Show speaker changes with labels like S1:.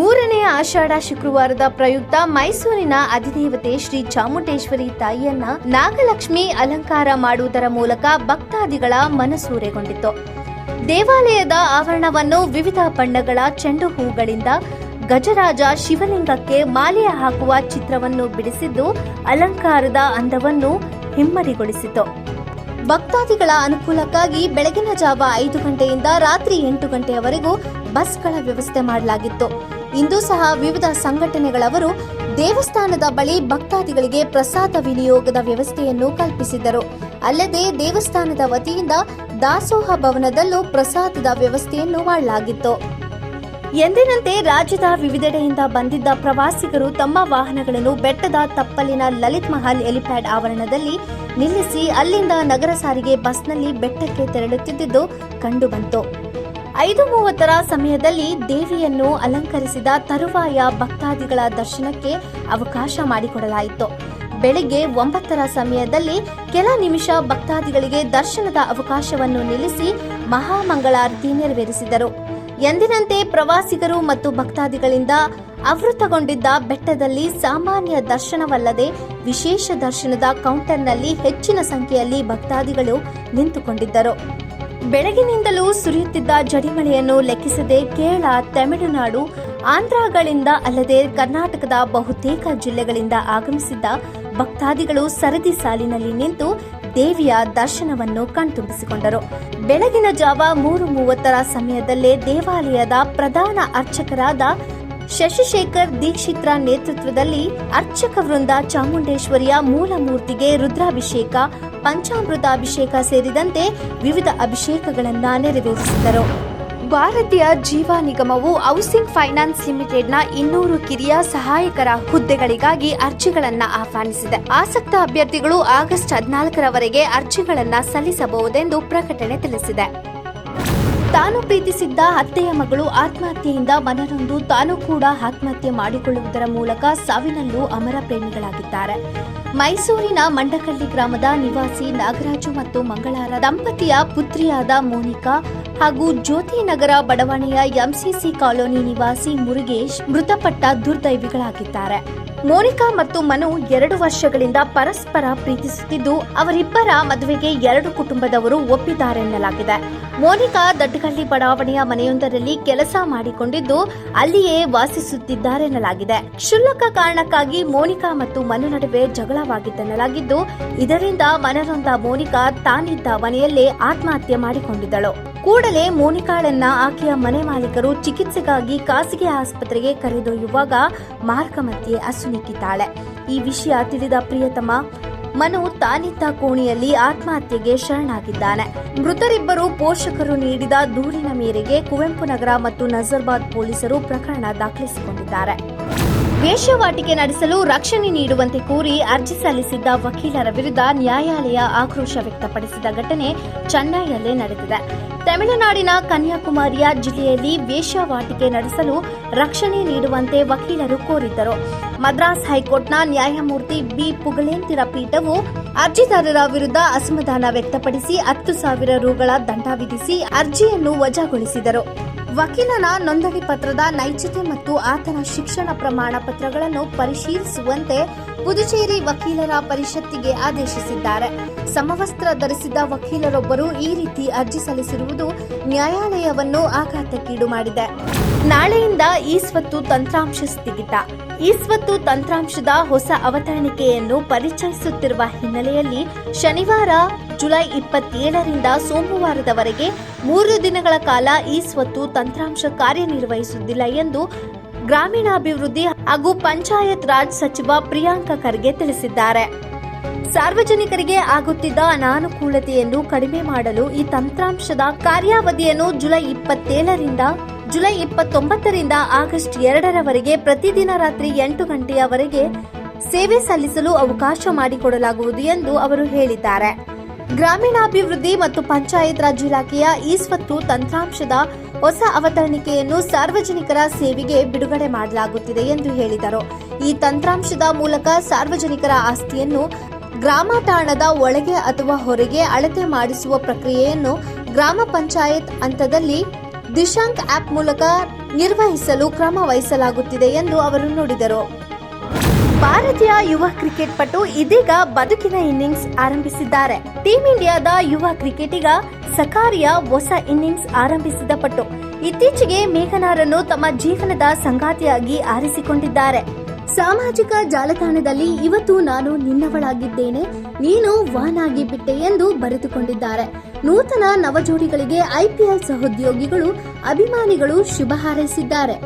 S1: ಮೂರನೇ ಆಷಾಢ ಶುಕ್ರವಾರದ ಪ್ರಯುಕ್ತ ಮೈಸೂರಿನ ಅಧಿದೇವತೆ ಶ್ರೀ ಚಾಮುಂಡೇಶ್ವರಿ ತಾಯಿಯನ್ನ ನಾಗಲಕ್ಷ್ಮಿ ಅಲಂಕಾರ ಮಾಡುವುದರ ಮೂಲಕ ಭಕ್ತಾದಿಗಳ ಮನಸೂರೆಗೊಂಡಿತು ದೇವಾಲಯದ ಆವರಣವನ್ನು ವಿವಿಧ ಬಣ್ಣಗಳ ಚೆಂಡು ಹೂಗಳಿಂದ ಗಜರಾಜ ಶಿವಲಿಂಗಕ್ಕೆ ಮಾಲೆ ಹಾಕುವ ಚಿತ್ರವನ್ನು ಬಿಡಿಸಿದ್ದು, ಅಲಂಕಾರದ ಅಂದವನ್ನು ಹಿಮ್ಮಡಿಗೊಳಿಸಿತು ಭಕ್ತಾದಿಗಳ ಅನುಕೂಲಕ್ಕಾಗಿ ಬೆಳಗಿನ ಜಾವ ಐದು ಗಂಟೆಯಿಂದ ರಾತ್ರಿ ಎಂಟು ಗಂಟೆಯವರೆಗೂ ಬಸ್ಗಳ ವ್ಯವಸ್ಥೆ ಮಾಡಲಾಗಿತ್ತು. ಇಂದು ಸಹ ವಿವಿಧ ಸಂಘಟನೆಗಳವರು ದೇವಸ್ಥಾನದ ಬಳಿ ಭಕ್ತಾದಿಗಳಿಗೆ ಪ್ರಸಾದ ವಿನಿಯೋಗದ ವ್ಯವಸ್ಥೆಯನ್ನು ಕಲ್ಪಿಸಿದ್ದರು. ಅಲ್ಲದೆ ದೇವಸ್ಥಾನದ ವತಿಯಿಂದ ದಾಸೋಹ ಭವನದಲ್ಲೂ ಪ್ರಸಾದದ ವ್ಯವಸ್ಥೆಯನ್ನು ಮಾಡಲಾಗಿತ್ತು. ಎಂದಿನಂತೆ ರಾಜ್ಯದ ವಿವಿಧೆಡೆಯಿಂದ ಬಂದಿದ್ದ ಪ್ರವಾಸಿಗರು ತಮ್ಮ ವಾಹನಗಳನ್ನು ಬೆಟ್ಟದ ತಪ್ಪಲಿನ ಲಲಿತ್ ಮಹಲ್ ಎಲಿಪ್ಯಾಡ್ ಆವರಣದಲ್ಲಿ ನಿಲ್ಲಿಸಿ ಅಲ್ಲಿಂದ ನಗರ ಸಾರಿಗೆ ಬಸ್ನಲ್ಲಿ ಬೆಟ್ಟಕ್ಕೆ ತೆರಳುತ್ತಿದ್ದುದು ಕಂಡುಬಂತು. ಐದು ಮೂವತ್ತರ ಸಮಯದಲ್ಲಿ ದೇವಿಯನ್ನು ಅಲಂಕರಿಸಿದ ತರುವಾಯ ಭಕ್ತಾದಿಗಳ ದರ್ಶನಕ್ಕೆ ಅವಕಾಶ ಮಾಡಿಕೊಡಲಾಯಿತು. ಬೆಳಿಗ್ಗೆ ಒಂಬತ್ತರ ಸಮಯದಲ್ಲಿ ಕೆಲ ನಿಮಿಷ ಭಕ್ತಾದಿಗಳಿಗೆ ದರ್ಶನದ ಅವಕಾಶವನ್ನು ನಿಲ್ಲಿಸಿ ಮಹಾಮಂಗಳಾರತಿ ನೆರವೇರಿಸಿದರು. ಎಂದಿನಂತೆ ಪ್ರವಾಸಿಗರು ಮತ್ತು ಭಕ್ತಾದಿಗಳಿಂದ ಆವೃತಗೊಂಡಿದ್ದ ಬೆಟ್ಟದಲ್ಲಿ ಸಾಮಾನ್ಯ ದರ್ಶನವಲ್ಲದೆ ವಿಶೇಷ ದರ್ಶನದ ಕೌಂಟರ್ನಲ್ಲಿ ಹೆಚ್ಚಿನ ಸಂಖ್ಯೆಯಲ್ಲಿ ಭಕ್ತಾದಿಗಳು ನಿಂತುಕೊಂಡಿದ್ದರು. ಬೆಳಗಿನಿಂದಲೂ ಸುರಿಯುತ್ತಿದ್ದ ಜಡಿಮಳೆಯನ್ನು ಲೆಕ್ಕಿಸದೆ ಕೇರಳ, ತಮಿಳುನಾಡು, ಆಂಧ್ರಗಳಿಂದ ಅಲ್ಲದೆ ಕರ್ನಾಟಕದ ಬಹುತೇಕ ಜಿಲ್ಲೆಗಳಿಂದ ಆಗಮಿಸಿದ್ದ ಭಕ್ತಾದಿಗಳು ಸರದಿ ಸಾಲಿನಲ್ಲಿ ನಿಂತು ದೇವಿಯ ದರ್ಶನವನ್ನು ಕಣ್ತುಂಬಿಸಿಕೊಂಡರು. ಬೆಳಗಿನ ಜಾವ ಮೂರು ಮೂವತ್ತರ ಸಮಯದಲ್ಲೇ ದೇವಾಲಯದ ಪ್ರಧಾನ ಅರ್ಚಕರಾದ ಶಶಿಶೇಖರ್ ದೀಕ್ಷಿತ್ರ ನೇತೃತ್ವದಲ್ಲಿ ಅರ್ಚಕ ವೃಂದ ಚಾಮುಂಡೇಶ್ವರಿಯ ಮೂಲ ಮೂರ್ತಿಗೆ ರುದ್ರಾಭಿಷೇಕ ಪಂಚಾಮೃತಾಭಿಷೇಕ ಸೇರಿದಂತೆ ವಿವಿಧ ಅಭಿಷೇಕಗಳನ್ನ ನೆರವೇರಿಸಿದರು. ಭಾರತೀಯ ಜೀವ ನಿಗಮವು ಹೌಸಿಂಗ್ ಫೈನಾನ್ಸ್ ಲಿಮಿಟೆಡ್ನ ಇನ್ನೂರು ಕಿರಿಯ ಸಹಾಯಕರ ಹುದ್ದೆಗಳಿಗಾಗಿ ಅರ್ಜಿಗಳನ್ನು ಆಹ್ವಾನಿಸಿದೆ. ಆಸಕ್ತ ಅಭ್ಯರ್ಥಿಗಳು ಆಗಸ್ಟ್ ಹದಿನಾಲ್ಕರವರೆಗೆ ಅರ್ಜಿಗಳನ್ನು ಸಲ್ಲಿಸಬಹುದೆಂದು ಪ್ರಕಟಣೆ ತಿಳಿಸಿದೆ. ತಾನು ಪ್ರೀತಿಸಿದ್ದ ಅತ್ತೆಯ ಮಗಳು ಆತ್ಮಹತ್ಯೆಯಿಂದ ಮನನೊಂದು, ತಾನು ಕೂಡ ಆತ್ಮಹತ್ಯೆ ಮಾಡಿಕೊಳ್ಳುವುದರ ಮೂಲಕ ಸಾವಿನಲ್ಲೂ ಅಮರ ಪ್ರೇಮಿಗಳಾಗಿದ್ದಾರೆ. ಮೈಸೂರಿನ ಮಂಡಕಳ್ಳಿ ಗ್ರಾಮದ ನಿವಾಸಿ ನಾಗರಾಜು ಮತ್ತು ಮಂಗಳಾರ ದಂಪತಿಯ ಪುತ್ರಿಯಾದ ಮೋನಿಕಾ ಹಾಗೂ ಜ್ಯೋತಿ ನಗರ ಬಡಾವಣೆಯ ಎಂಸಿಸಿ ಕಾಲೋನಿ ನಿವಾಸಿ ಮುರುಗೇಶ್ ಮೃತಪಟ್ಟ ದುರ್ದೈವಿಗಳಾಗಿದ್ದಾರೆ. ಮೋನಿಕಾ ಮತ್ತು ಮನು ಎರಡು ವರ್ಷಗಳಿಂದ ಪರಸ್ಪರ ಪ್ರೀತಿಸುತ್ತಿದ್ದು, ಅವರಿಬ್ಬರ ಮದುವೆಗೆ ಎರಡು ಕುಟುಂಬದವರು ಒಪ್ಪಿದ್ದಾರೆನ್ನಲಾಗಿದೆ. ಮೋನಿಕಾ ದಡ್ಡಗಳ್ಳಿ ಬಡಾವಣೆಯ ಮನೆಯೊಂದರಲ್ಲಿ ಕೆಲಸ ಮಾಡಿಕೊಂಡಿದ್ದು ಅಲ್ಲಿಯೇ ವಾಸಿಸುತ್ತಿದ್ದಾರೆನ್ನಲಾಗಿದೆ. ಕ್ಷುಲ್ಲಕ ಕಾರಣಕ್ಕಾಗಿ ಮೋನಿಕಾ ಮತ್ತು ಮನು ನಡುವೆ ಜಗಳವಾಗಿದ್ದೆನ್ನಲಾಗಿದ್ದು ಇದರಿಂದ ಮನನೊಂದ ಮೋನಿಕಾ ತಾನಿದ್ದ ಮನೆಯಲ್ಲೇ ಆತ್ಮಹತ್ಯೆ ಮಾಡಿಕೊಂಡಿದ್ದಳು. ಕೂಡಲೇ ಮೋನಿಕಾಳನ್ನ ಆಕೆಯ ಮನೆ ಮಾಲೀಕರು ಚಿಕಿತ್ಸೆಗಾಗಿ ಖಾಸಗಿ ಆಸ್ಪತ್ರೆಗೆ ಕರೆದೊಯ್ಯುವಾಗ ಮಾರ್ಗ ಮಧ್ಯೆ ಈ ವಿಷಯ ತಿಳಿದ ಪ್ರಿಯತಮ ಮನು ತಾನಿದ್ದ ಕೋಣೆಯಲ್ಲಿ ಆತ್ಮಹತ್ಯೆಗೆ ಶರಣಾಗಿದ್ದಾನೆ. ಮೃತರಿಬ್ಬರು ಪೋಷಕರು ನೀಡಿದ ದೂರಿನ ಮೇರೆಗೆ ಕುವೆಂಪು ನಗರ ಮತ್ತು ನಜರ್ಬಾದ್ ಪೊಲೀಸರು ಪ್ರಕರಣ ದಾಖಲಿಸಿಕೊಂಡಿದ್ದಾರೆ. ವೇಶ್ಯಾವಾಟಿಕೆ ನಡೆಸಲು ರಕ್ಷಣೆ ನೀಡುವಂತೆ ಕೋರಿ ಅರ್ಜಿ ಸಲ್ಲಿಸಿದ್ದ ವಕೀಲರ ವಿರುದ್ಧ ನ್ಯಾಯಾಲಯ ಆಕ್ರೋಶ ವ್ಯಕ್ತಪಡಿಸಿದ ಘಟನೆ ಚೆನ್ನೈಯಲ್ಲೇ ನಡೆದಿದೆ. ತಮಿಳುನಾಡಿನ ಕನ್ಯಾಕುಮಾರಿಯ ಜಿಲ್ಲೆಯಲ್ಲಿ ವೇಶ್ಯವಾಟಿಕೆ ನಡೆಸಲು ರಕ್ಷಣೆ ನೀಡುವಂತೆ ವಕೀಲರು ಕೋರಿದ್ದರು. ಮದ್ರಾಸ್ ಹೈಕೋರ್ಟ್ನ ನ್ಯಾಯಮೂರ್ತಿ ಬಿ. ಪುಗಳೇಂತಿರ ಪೀಠವು ಅರ್ಜಿದಾರರ ವಿರುದ್ಧ ಅಸಮಾಧಾನ ವ್ಯಕ್ತಪಡಿಸಿ ಹತ್ತು ಸಾವಿರ ರುಗಳ ದಂಡ ವಿಧಿಸಿ ಅರ್ಜಿಯನ್ನು ವಜಾಗೊಳಿಸಿದರು. ವಕೀಲನ ನೋಂದಣಿ ಪತ್ರದ ನೈಜತೆ ಮತ್ತು ಆತನ ಶಿಕ್ಷಣ ಪ್ರಮಾಣ ಪತ್ರಗಳನ್ನು ಪರಿಶೀಲಿಸುವಂತೆ ಪುದುಚೇರಿ ವಕೀಲರ ಪರಿಷತ್ತಿಗೆ ಆದೇಶಿಸಿದ್ದಾರೆ. ಸಮವಸ್ತ್ರ ಧರಿಸಿದ ವಕೀಲರೊಬ್ಬರು ಈ ರೀತಿ ಅರ್ಜಿ ಸಲ್ಲಿಸಿರುವುದು ನ್ಯಾಯಾಲಯವನ್ನು ಆಘಾತಕ್ಕೀಡು ಮಾಡಿದೆ. ನಾಳೆಯಿಂದ ಈ ಸ್ವತ್ತು ತಂತ್ರಾಂಶ ಸ್ಥಗಿತ. ಈ ಸ್ವತ್ತು ತಂತ್ರಾಂಶದ ಹೊಸ ಅವತರಣಿಕೆಯನ್ನು ಪರಿಚಯಿಸುತ್ತಿರುವ ಹಿನ್ನೆಲೆಯಲ್ಲಿ ಶನಿವಾರ ಜುಲೈ ಇಪ್ಪತ್ತೇಳರಿಂದ ಸೋಮವಾರದವರೆಗೆ ಮೂರು ದಿನಗಳ ಕಾಲ ಈ ಸ್ವತ್ತು ತಂತ್ರಾಂಶ ಕಾರ್ಯನಿರ್ವಹಿಸುವುದಿಲ್ಲ ಎಂದು ಗ್ರಾಮೀಣಾಭಿವೃದ್ಧಿ ಹಾಗೂ ಪಂಚಾಯತ್ ರಾಜ್ ಸಚಿವ ಪ್ರಿಯಾಂಕ ಖರ್ಗೆ ತಿಳಿಸಿದ್ದಾರೆ. ಸಾರ್ವಜನಿಕರಿಗೆ ಆಗುತ್ತಿದ್ದ ಅನಾನುಕೂಲತೆಯನ್ನು ಕಡಿಮೆ ಮಾಡಲು ಈ ತಂತ್ರಾಂಶದ ಕಾರ್ಯಾವಧಿಯನ್ನು ಜುಲೈ ಇಪ್ಪತ್ತೇಳರಿಂದ, ಜುಲೈ ಇಪ್ಪತ್ತೊಂಬತ್ತರಿಂದ ಆಗಸ್ಟ್ ಎರಡರವರೆಗೆ ಪ್ರತಿದಿನ ರಾತ್ರಿ ಎಂಟು ಗಂಟೆಯವರೆಗೆ ಸೇವೆ ಸಲ್ಲಿಸಲು ಅವಕಾಶ ಮಾಡಿಕೊಡಲಾಗುವುದು ಎಂದು ಅವರು ಹೇಳಿದ್ದಾರೆ. ಗ್ರಾಮೀಣಾಭಿವೃದ್ಧಿ ಮತ್ತು ಪಂಚಾಯತ್ ರಾಜ್ ಇಲಾಖೆಯ ಈ ಸ್ವತ್ತು ತಂತ್ರಾಂಶದ ಹೊಸ ಅವತರಣಿಕೆಯನ್ನು ಸಾರ್ವಜನಿಕರ ಸೇವೆಗೆ ಬಿಡುಗಡೆ ಮಾಡಲಾಗುತ್ತಿದೆ ಎಂದು ಹೇಳಿದರು. ಈ ತಂತ್ರಾಂಶದ ಮೂಲಕ ಸಾರ್ವಜನಿಕರ ಆಸ್ತಿಯನ್ನು ಗ್ರಾಮ ತಾಣದ ಒಳಗೆ ಅಥವಾ ಹೊರಗೆ ಅಳತೆ ಮಾಡಿಸುವ ಪ್ರಕ್ರಿಯೆಯನ್ನು ಗ್ರಾಮ ಪಂಚಾಯತ್ ಹಂತದಲ್ಲಿ ದಿಶಾಂಕ್ ಆಪ್ ಮೂಲಕ ನಿರ್ವಹಿಸಲು ಕ್ರಮ ವಹಿಸಲಾಗುತ್ತಿದೆ ಎಂದು ಅವರು ನುಡಿದರು. ಭಾರತೀಯ ಯುವ ಕ್ರಿಕೆಟ್ ಪಟು ಇದೀಗ ಬದುಕಿನ ಇನ್ನಿಂಗ್ಸ್ ಆರಂಭಿಸಿದ್ದಾರೆ. ಟೀಂ ಇಂಡಿಯಾದ ಯುವ ಕ್ರಿಕೆಟಿಗ ಸಕಾರಿಯ ಹೊಸ ಇನ್ನಿಂಗ್ಸ್ ಆರಂಭಿಸಿದ ಪಟು. ಇತ್ತೀಚೆಗೆ ಮೇಘನಾರನ್ನು ತಮ್ಮ ಜೀವನದ ಸಂಗಾತಿಯಾಗಿ ಆರಿಸಿಕೊಂಡಿದ್ದಾರೆ. ಸಾಮಾಜಿಕ ಜಾಲತಾಣದಲ್ಲಿ ಇವತ್ತು ನಾನು ನಿನ್ನವಳಾಗಿದ್ದೇನೆ, ನೀನು ವಾನಾಗಿ ಬಿಟ್ಟೆ ಎಂದು ಬರೆದುಕೊಂಡಿದ್ದಾರೆ. ನೂತನ ನವಜೋಡಿಗಳಿಗೆ ಐಪಿಎಲ್ ಸಹೋದ್ಯೋಗಿಗಳು, ಅಭಿಮಾನಿಗಳು ಶುಭ ಹಾರೈಸಿದ್ದಾರೆ.